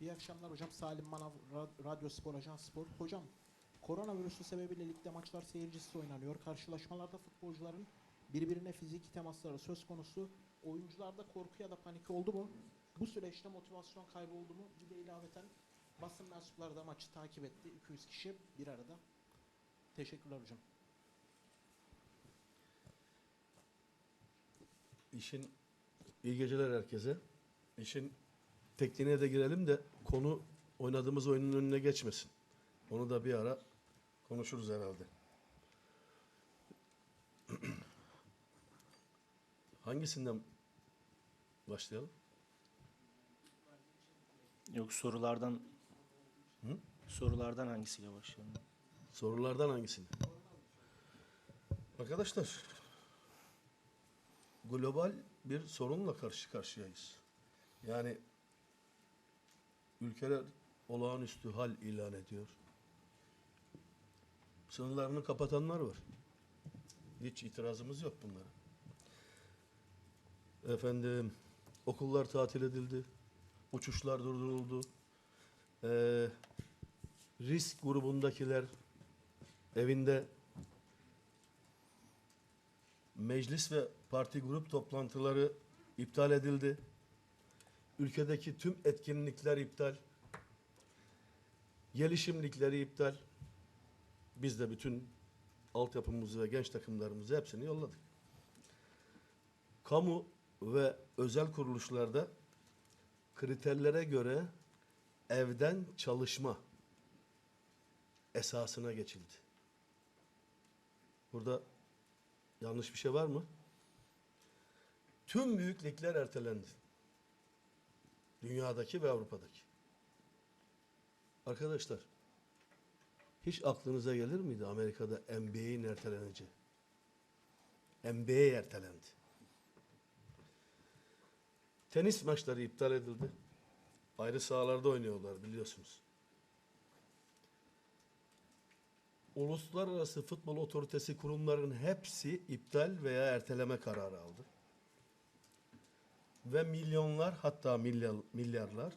İyi akşamlar hocam. Salim Manav, Ra- Radyo Spor, Ajans Spor. Hocam, koronavirüsü sebebiyle ligde maçlar seyircisiz oynanıyor. Karşılaşmalarda futbolcuların birbirine fiziki temasları söz konusu. Oyuncularda korku ya da panik oldu mu? Bu süreçte motivasyon kaybı oldu mu? Bir de ilaveten basın mensupları da maçı takip etti. 200 kişi bir arada. Teşekkürler hocam. İşin iyi geceler herkese. İşin tekniğine de girelim de konu oynadığımız oyunun önüne geçmesin. Onu da bir ara konuşuruz herhalde. Hangisinden başlayalım? Yok sorulardan Hı? sorulardan hangisiyle başlayalım? Sorulardan hangisini? Arkadaşlar, global bir sorunla karşı karşıyayız. Yani ülkeler olağanüstü hal ilan ediyor. Sınırlarını kapatanlar var. Hiç itirazımız yok bunlara. Efendim, okullar tatil edildi. Uçuşlar durduruldu. Ee, risk grubundakiler evinde meclis ve parti grup toplantıları iptal edildi. Ülkedeki tüm etkinlikler iptal. Gelişimlikleri iptal. Biz de bütün altyapımızı ve genç takımlarımızı hepsini yolladık. Kamu ve özel kuruluşlarda kriterlere göre evden çalışma esasına geçildi. Burada yanlış bir şey var mı? Tüm büyük ligler ertelendi. Dünyadaki ve Avrupa'daki. Arkadaşlar, hiç aklınıza gelir miydi Amerika'da NBA'in erteleneceği? NBA ertelendi. Tenis maçları iptal edildi. Ayrı sahalarda oynuyorlar biliyorsunuz. Uluslararası Futbol Otoritesi kurumların hepsi iptal veya erteleme kararı aldı. Ve milyonlar hatta milyar, milyarlar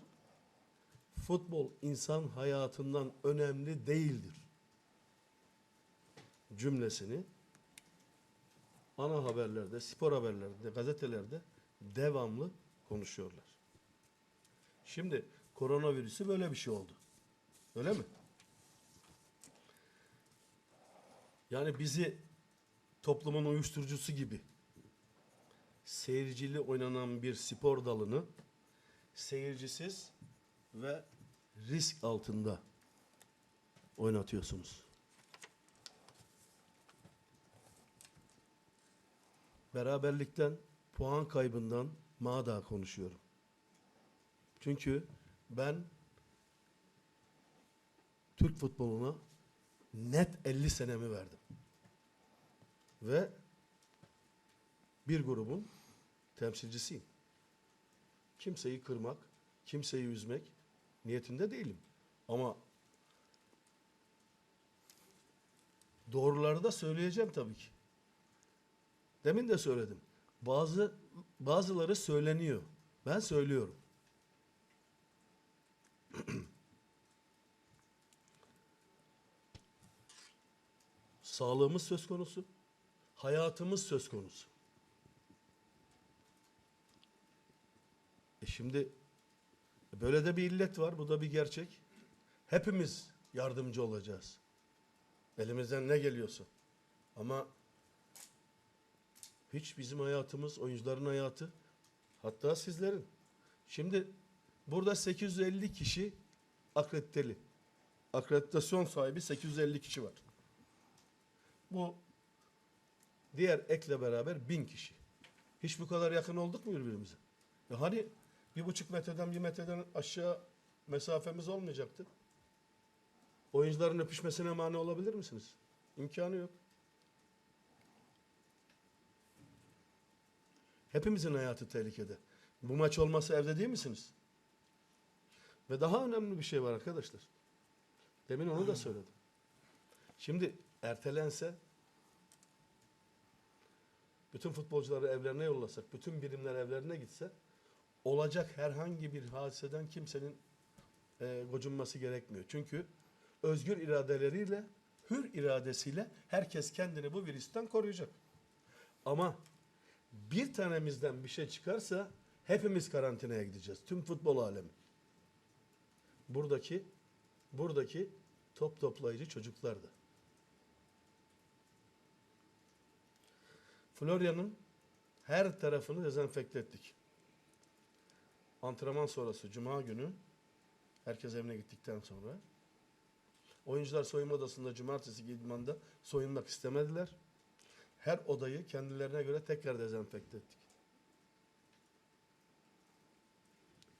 futbol insan hayatından önemli değildir cümlesini ana haberlerde, spor haberlerinde, gazetelerde devamlı konuşuyorlar. Şimdi koronavirüsü böyle bir şey oldu. Öyle mi? Yani bizi toplumun uyuşturucusu gibi seyircili oynanan bir spor dalını seyircisiz ve risk altında oynatıyorsunuz. Beraberlikten, puan kaybından mağda konuşuyorum. Çünkü ben Türk futboluna net 50 senemi verdim. Ve bir grubun temsilcisiyim. Kimseyi kırmak, kimseyi üzmek niyetinde değilim. Ama doğruları da söyleyeceğim tabii ki. Demin de söyledim. Bazı bazıları söyleniyor. Ben söylüyorum. Sağlığımız söz konusu. Hayatımız söz konusu. E şimdi böyle de bir illet var. Bu da bir gerçek. Hepimiz yardımcı olacağız. Elimizden ne geliyorsa. Ama hiç bizim hayatımız, oyuncuların hayatı, hatta sizlerin. Şimdi burada 850 kişi akrediteli. Akreditasyon sahibi 850 kişi var. Bu diğer ekle beraber bin kişi. Hiç bu kadar yakın olduk mu birbirimize? Ya hani bir buçuk metreden bir metreden aşağı mesafemiz olmayacaktı. Oyuncuların öpüşmesine mani olabilir misiniz? İmkanı yok. Hepimizin hayatı tehlikede. Bu maç olmasa evde değil misiniz? Ve daha önemli bir şey var arkadaşlar. Demin onu da söyledim. Şimdi ertelense bütün futbolcuları evlerine yollasak, bütün birimler evlerine gitse olacak herhangi bir hadiseden kimsenin e, gocunması gerekmiyor. Çünkü özgür iradeleriyle, hür iradesiyle herkes kendini bu virüsten koruyacak. Ama bir tanemizden bir şey çıkarsa hepimiz karantinaya gideceğiz. Tüm futbol alemi. Buradaki buradaki top toplayıcı çocuklar da. Florya'nın her tarafını dezenfekte ettik. Antrenman sonrası cuma günü herkes evine gittikten sonra oyuncular soyunma odasında cumartesi idmanda soyunmak istemediler. Her odayı kendilerine göre tekrar dezenfekte ettik.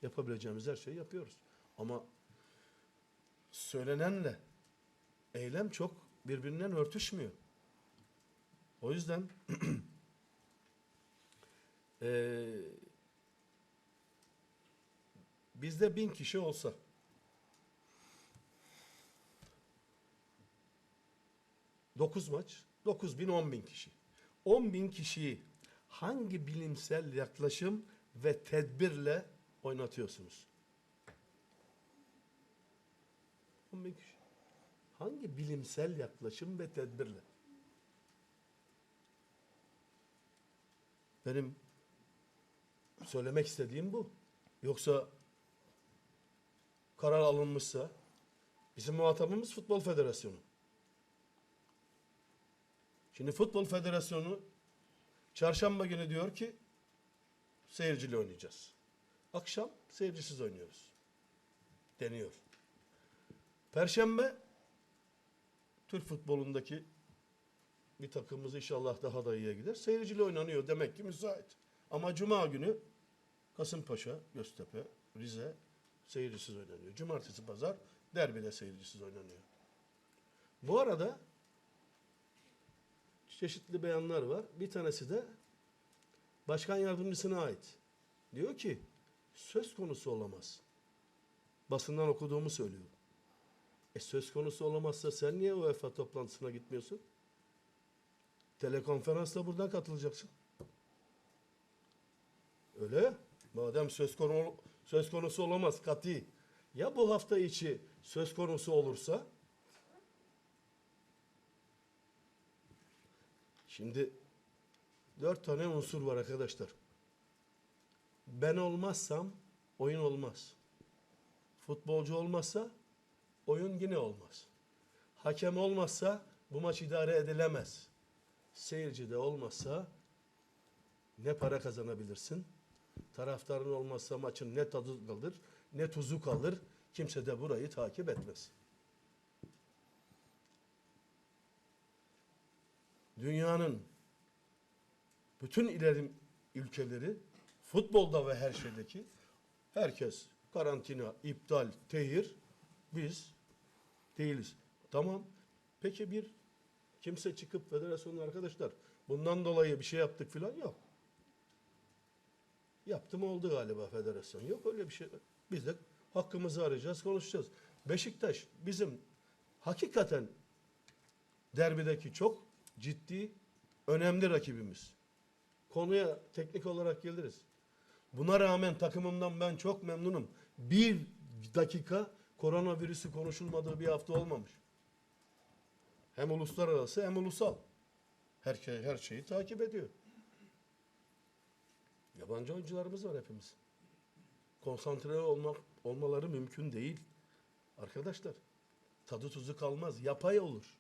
Yapabileceğimiz her şeyi yapıyoruz. Ama söylenenle eylem çok birbirinden örtüşmüyor. O yüzden eee bizde bin kişi olsa dokuz maç, dokuz bin, on bin kişi. On bin kişiyi hangi bilimsel yaklaşım ve tedbirle oynatıyorsunuz? 10 bin kişi. Hangi bilimsel yaklaşım ve tedbirle? Benim söylemek istediğim bu. Yoksa karar alınmışsa bizim muhatabımız Futbol Federasyonu. Şimdi Futbol Federasyonu çarşamba günü diyor ki seyircili oynayacağız. Akşam seyircisiz oynuyoruz. Deniyor. Perşembe Türk futbolundaki bir takımımız inşallah daha da iyiye gider. Seyircili oynanıyor demek ki müsait. Ama cuma günü Kasımpaşa, Göztepe, Rize seyircisiz oynanıyor. Cumartesi, pazar derbide seyircisiz oynanıyor. Bu arada çeşitli beyanlar var. Bir tanesi de başkan yardımcısına ait. Diyor ki söz konusu olamaz. Basından okuduğumu söylüyorum. E söz konusu olamazsa sen niye UEFA toplantısına gitmiyorsun? Telekonferansla buradan katılacaksın. Öyle. Madem söz konu söz konusu olamaz kati. Ya bu hafta içi söz konusu olursa? Şimdi dört tane unsur var arkadaşlar. Ben olmazsam oyun olmaz. Futbolcu olmazsa oyun yine olmaz. Hakem olmazsa bu maç idare edilemez. Seyirci de olmazsa ne para kazanabilirsin? Taraftarın olmazsa maçın ne tadı kalır, ne tuzu kalır. Kimse de burayı takip etmez. Dünyanın bütün ileri ülkeleri futbolda ve her şeydeki herkes karantina, iptal, tehir biz değiliz. Tamam. Peki bir kimse çıkıp federasyonun arkadaşlar bundan dolayı bir şey yaptık filan yok. Yaptım oldu galiba federasyon. Yok öyle bir şey. Biz de hakkımızı arayacağız, konuşacağız. Beşiktaş bizim hakikaten derbideki çok ciddi, önemli rakibimiz. Konuya teknik olarak geliriz. Buna rağmen takımımdan ben çok memnunum. Bir dakika koronavirüsü konuşulmadığı bir hafta olmamış. Hem uluslararası hem ulusal. Her, şey, her şeyi takip ediyor. Yabancı oyuncularımız var hepimiz. Konsantre olmak olmaları mümkün değil. Arkadaşlar tadı tuzu kalmaz. Yapay olur.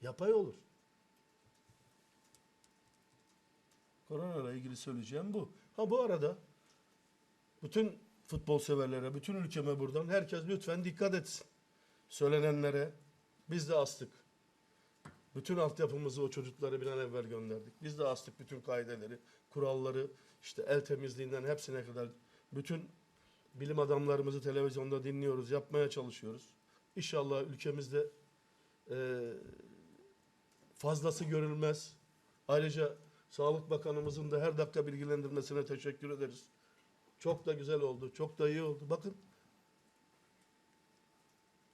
Yapay olur. Korona ile ilgili söyleyeceğim bu. Ha bu arada bütün futbol severlere, bütün ülkeme buradan herkes lütfen dikkat etsin. Söylenenlere biz de astık. Bütün altyapımızı o çocuklara bir an evvel gönderdik. Biz de astık bütün kaideleri, kuralları, işte el temizliğinden hepsine kadar bütün bilim adamlarımızı televizyonda dinliyoruz, yapmaya çalışıyoruz. İnşallah ülkemizde e, fazlası görülmez. Ayrıca Sağlık Bakanımızın da her dakika bilgilendirmesine teşekkür ederiz. Çok da güzel oldu, çok da iyi oldu. Bakın.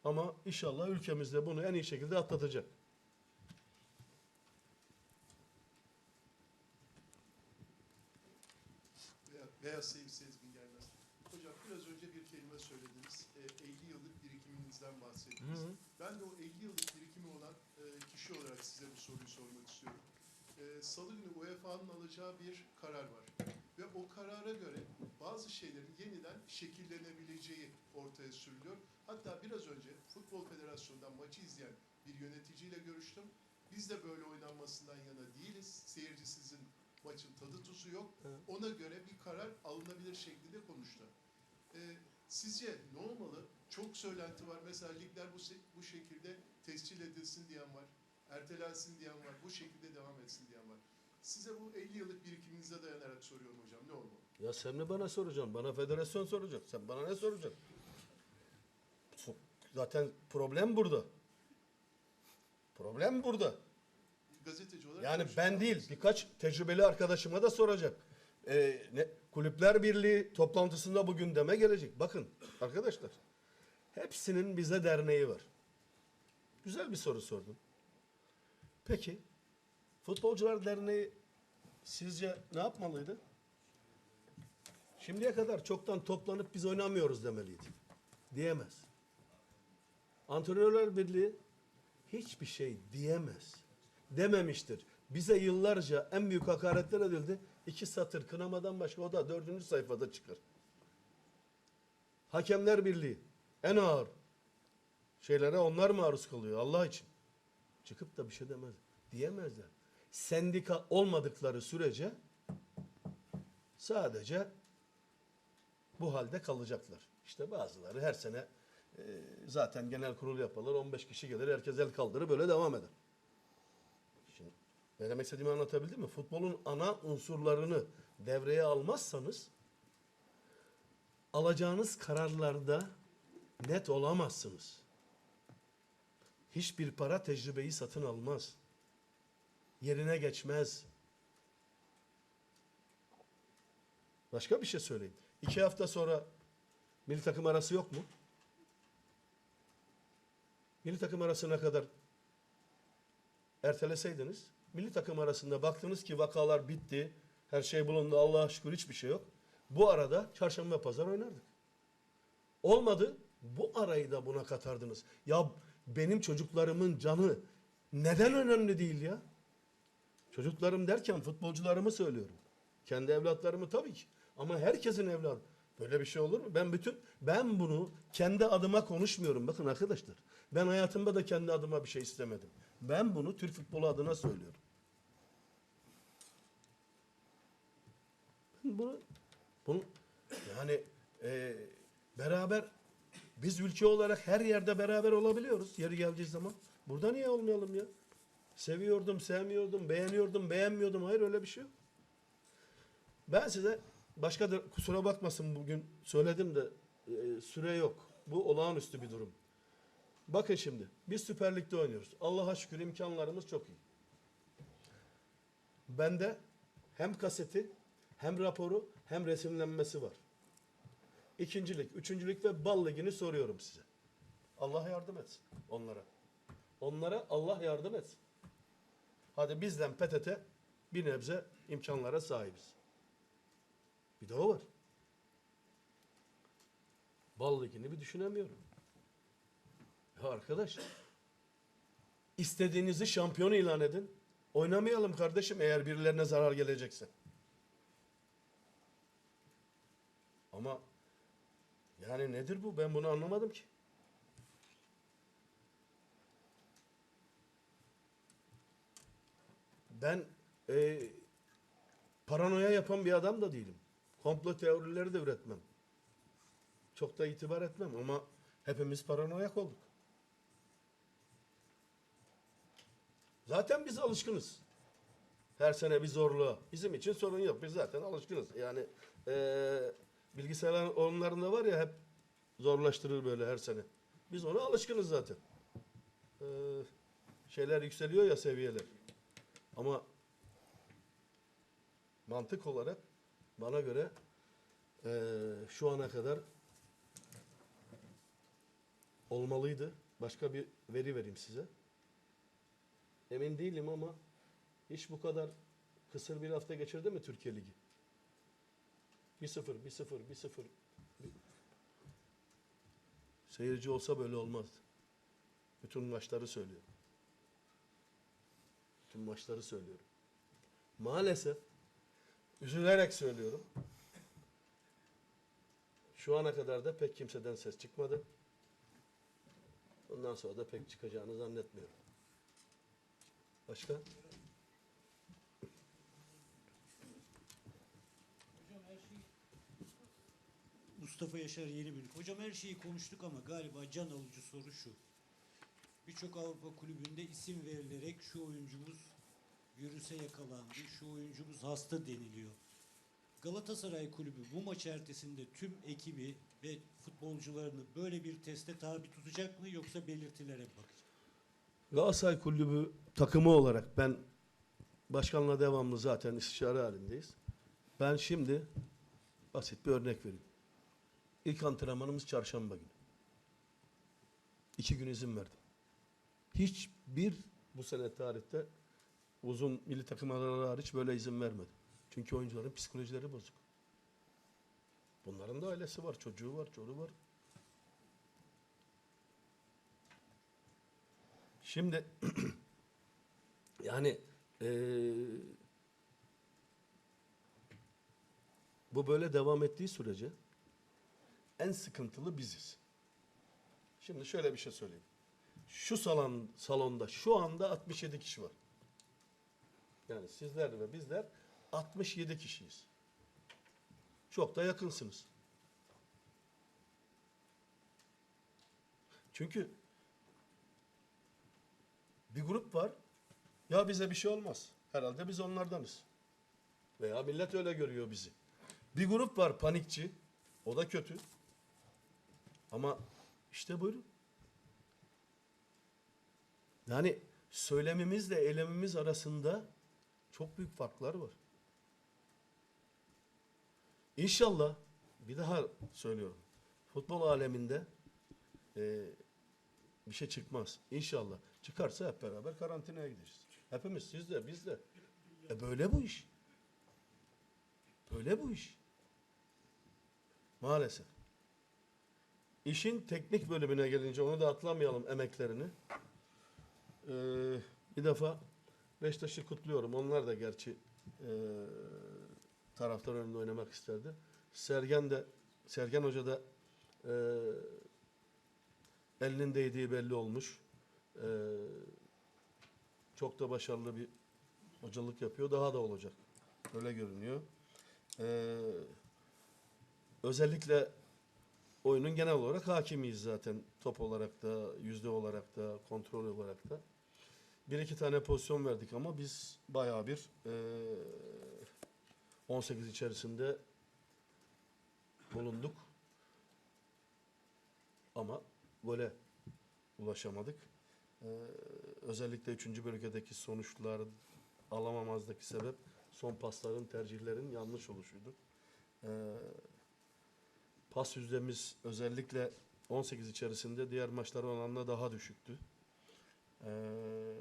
Ama inşallah ülkemizde bunu en iyi şekilde atlatacak. Veya, Sayın Sezgin Gelmez. Hocam biraz önce bir kelime söylediniz. E, 50 yıllık birikiminizden bahsettiniz. Ben de o 50 yıllık birikimi olan e, kişi olarak size bu soruyu sormak istiyorum. E, Salı günü UEFA'nın alacağı bir karar var. Ve o karara göre bazı şeylerin yeniden şekillenebileceği ortaya sürülüyor. Hatta biraz önce Futbol Federasyonu'ndan maçı izleyen bir yöneticiyle görüştüm. Biz de böyle oynanmasından yana değiliz. Seyircisizin maçın tadı tuzu yok. Evet. Ona göre bir karar alınabilir şeklinde konuştu. Ee, sizce ne olmalı? Çok söylenti var. Mesela ligler bu, bu şekilde tescil edilsin diyen var. Ertelensin diyen var. Bu şekilde devam etsin diyen var. Size bu 50 yıllık birikiminize dayanarak soruyorum hocam. Ne olmalı? Ya sen mi bana soracaksın? Bana federasyon soracak. Sen bana ne soracaksın? So- Zaten problem burada. Problem burada. Gazeteci olarak Yani ben değil, birkaç tecrübeli arkadaşıma da soracak. Ee, ne, Kulüpler Birliği toplantısında bu gündeme gelecek. Bakın arkadaşlar, hepsinin bize derneği var. Güzel bir soru sordun. Peki, Futbolcular Derneği sizce ne yapmalıydı? Şimdiye kadar çoktan toplanıp biz oynamıyoruz demeliydi. Diyemez. Antrenörler Birliği hiçbir şey diyemez. Dememiştir. Bize yıllarca en büyük hakaretler edildi. İki satır kınamadan başka o da dördüncü sayfada çıkar. Hakemler Birliği en ağır şeylere onlar maruz kalıyor Allah için. Çıkıp da bir şey demez. Diyemezler. Sendika olmadıkları sürece sadece bu halde kalacaklar. İşte bazıları her sene e, zaten genel kurul yaparlar. 15 kişi gelir. Herkes el kaldırır. Böyle devam eder. Ne demek istediğimi anlatabildim mi? Futbolun ana unsurlarını devreye almazsanız alacağınız kararlarda net olamazsınız. Hiçbir para tecrübeyi satın almaz. Yerine geçmez. Başka bir şey söyleyeyim. İki hafta sonra milli takım arası yok mu? Milli takım arasına kadar erteleseydiniz, milli takım arasında baktınız ki vakalar bitti, her şey bulundu, Allah'a şükür hiçbir şey yok. Bu arada çarşamba pazar oynardık. Olmadı, bu arayı da buna katardınız. Ya benim çocuklarımın canı neden önemli değil ya? Çocuklarım derken futbolcularımı söylüyorum. Kendi evlatlarımı tabii ki. Ama herkesin evladı. Böyle bir şey olur mu? Ben bütün ben bunu kendi adıma konuşmuyorum. Bakın arkadaşlar. Ben hayatımda da kendi adıma bir şey istemedim. Ben bunu Türk futbolu adına söylüyorum. Bunu, bunu yani e, beraber biz ülke olarak her yerde beraber olabiliyoruz yeri geldiği zaman. Burada niye olmayalım ya? Seviyordum, sevmiyordum, beğeniyordum, beğenmiyordum. Hayır öyle bir şey yok. Ben size başka da kusura bakmasın bugün söyledim de e, süre yok. Bu olağanüstü bir durum. Bakın şimdi biz Süper Lig'de oynuyoruz. Allah'a şükür imkanlarımız çok iyi. Bende hem kaseti hem raporu hem resimlenmesi var. İkincilik, üçüncülük ve bal ligini soruyorum size. Allah yardım etsin onlara. Onlara Allah yardım etsin. Hadi bizden PTT bir nebze imkanlara sahibiz. Bir de o var. Bal ligini bir düşünemiyorum. Ya arkadaş istediğinizi şampiyon ilan edin. Oynamayalım kardeşim eğer birilerine zarar gelecekse. Ama yani nedir bu? Ben bunu anlamadım ki. Ben e, paranoya yapan bir adam da değilim. Komplo teorileri de üretmem. Çok da itibar etmem ama hepimiz paranoyak olduk. Zaten biz alışkınız. Her sene bir zorluğa. Bizim için sorun yok. Biz zaten alışkınız. Yani eee bilgisayar oyunlarında var ya hep zorlaştırır böyle her sene. Biz ona alışkınız zaten. Eee, şeyler yükseliyor ya seviyeler. Ama mantık olarak bana göre eee, şu ana kadar olmalıydı. Başka bir veri vereyim size. Emin değilim ama hiç bu kadar kısır bir hafta geçirdi mi Türkiye Ligi? 1-0, 1-0, 1-0. Seyirci olsa böyle olmazdı. Bütün maçları söylüyorum. Bütün maçları söylüyorum. Maalesef üzülerek söylüyorum. Şu ana kadar da pek kimseden ses çıkmadı. Bundan sonra da pek çıkacağını zannetmiyorum. Başka? Hocam her şeyi Mustafa Yaşar Yeni Bölük. Hocam her şeyi konuştuk ama galiba can alıcı soru şu. Birçok Avrupa kulübünde isim verilerek şu oyuncumuz virüse yakalandı, şu oyuncumuz hasta deniliyor. Galatasaray Kulübü bu maç ertesinde tüm ekibi ve futbolcularını böyle bir teste tabi tutacak mı yoksa belirtilere bakacak? Galatasaray Kulübü takımı olarak ben başkanla devamlı zaten istişare halindeyiz. Ben şimdi basit bir örnek vereyim. İlk antrenmanımız çarşamba günü. İki gün izin verdim. Hiçbir bu sene tarihte uzun milli takım araları hariç böyle izin vermedim. Çünkü oyuncuların psikolojileri bozuk. Bunların da ailesi var, çocuğu var, çocuğu var. Şimdi yani eee, bu böyle devam ettiği sürece en sıkıntılı biziz. Şimdi şöyle bir şey söyleyeyim. Şu salon salonda şu anda 67 kişi var. Yani sizler ve bizler 67 kişiyiz. Çok da yakınsınız. Çünkü bir grup var. Ya bize bir şey olmaz. Herhalde biz onlardanız. Veya millet öyle görüyor bizi. Bir grup var panikçi. O da kötü. Ama işte buyurun. Yani söylemimizle eylemimiz arasında çok büyük farklar var. İnşallah bir daha söylüyorum. Futbol aleminde e, bir şey çıkmaz. İnşallah. Çıkarsa hep beraber karantinaya gideceğiz. Hepimiz siz de biz de. E böyle bu iş. Böyle bu iş. Maalesef. İşin teknik bölümüne gelince onu da atlamayalım emeklerini. Ee, bir defa Beşiktaş'ı kutluyorum. Onlar da gerçi e, taraftar önünde oynamak isterdi. Sergen de Sergen Hoca da e, elinin değdiği belli olmuş. Ee, çok da başarılı bir hocalık yapıyor. Daha da olacak. Öyle görünüyor. Ee, özellikle oyunun genel olarak hakimiyiz zaten. Top olarak da, yüzde olarak da, kontrol olarak da. Bir iki tane pozisyon verdik ama biz bayağı bir eee 18 içerisinde bulunduk. Ama gole ulaşamadık. Ee, özellikle 3. bölgedeki sonuçlar alamamazdaki sebep son pasların, tercihlerin yanlış oluşuydu. Ee, pas yüzdemiz özellikle 18 içerisinde diğer maçlar oranla daha düşüktü. Ee,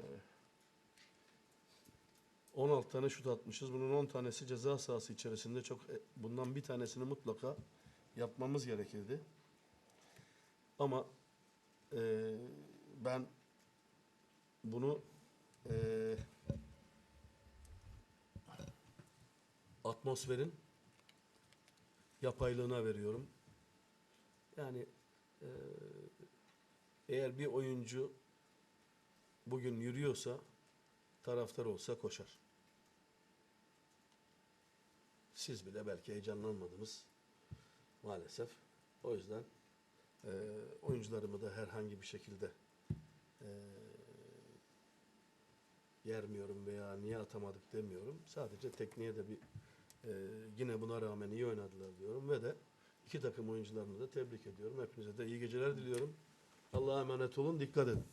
16 tane şut atmışız. Bunun 10 tanesi ceza sahası içerisinde. Çok e, bundan bir tanesini mutlaka yapmamız gerekirdi. Ama e, ben bunu e, atmosferin yapaylığına veriyorum. Yani e, eğer bir oyuncu bugün yürüyorsa taraftar olsa koşar. Siz bile belki heyecanlanmadınız maalesef. O yüzden e, oyuncularımı da herhangi bir şekilde e, yermiyorum veya niye atamadık demiyorum. Sadece tekniğe de bir e, yine buna rağmen iyi oynadılar diyorum ve de iki takım oyuncularını da tebrik ediyorum. Hepinize de iyi geceler diliyorum. Allah'a emanet olun. Dikkat edin.